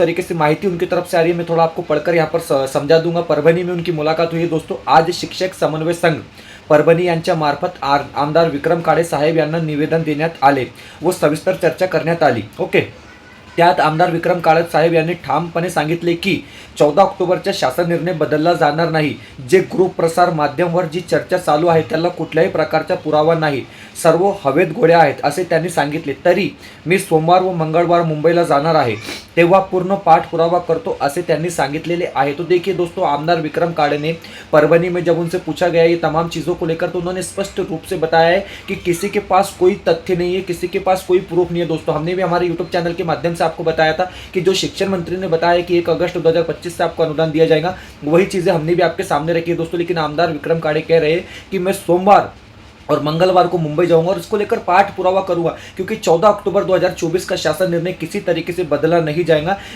तरीके से माहिती उनकी तरफ से आ रही है। मैं थोड़ा आपको पढ़कर यहाँ पर समझा दूंगा। परभणी में उनकी मुलाकात हुई है दोस्तों। आज शिक्षक समन्वय संघ परभणी यांच्या मार्फत आर आमदार विक्रम काळे साहेब यांना निवेदन देण्यात आले. व सविस्तर चर्चा करण्यात आली. ओके. त्यात आमदार विक्रम काळत साहेब यांनी ठामपणे सांगितले की चौदा ऑक्टोबरच्या शासन निर्णय बदलला जाणार नाही. जे ग्रुप प्रसार माध्यमवर जी चर्चा चालू आहे त्याला कुठल्याही प्रकारचा पुरावा नाही. सर्व हवेत गोळ्या आहेत असे त्यांनी सांगितले. तरी मी सोमवार व मंगळवार मुंबईला जाणार आहे. तेव्हा पूर्ण पाठपुरावा करतो असे त्यांनी सांगितलेले आहे. तो देखिए दोस्तों आमदार विक्रम काड़े ने परभनी में जब उनसे पूछा गया, ये तमाम चीज़ों को लेकर तो उन्होंने स्पष्ट रूप से बताया है कि किसी के पास कोई तथ्य नहीं है, किसी के पास कोई प्रूफ नहीं है दोस्तों। हमने भी हमारे यूट्यूब चैनल के माध्यम से आपको बताया था कि जो शिक्षण मंत्री ने बताया कि एक अगस्त 2025 से आपको अनुदान दिया जाएगा, वही चीज़ें हमने भी आपके सामने रखी है दोस्तों। लेकिन आमदार विक्रम काड़े कह रहे हैं कि मैं सोमवार और मंगलवार को मुंबई जाऊँगा और इसको लेकर पाठ पुरावा करूँगा, क्योंकि 14 अक्टूबर 2024 का शासन निर्णय किसी तरीके से बदला नहीं जाएगा।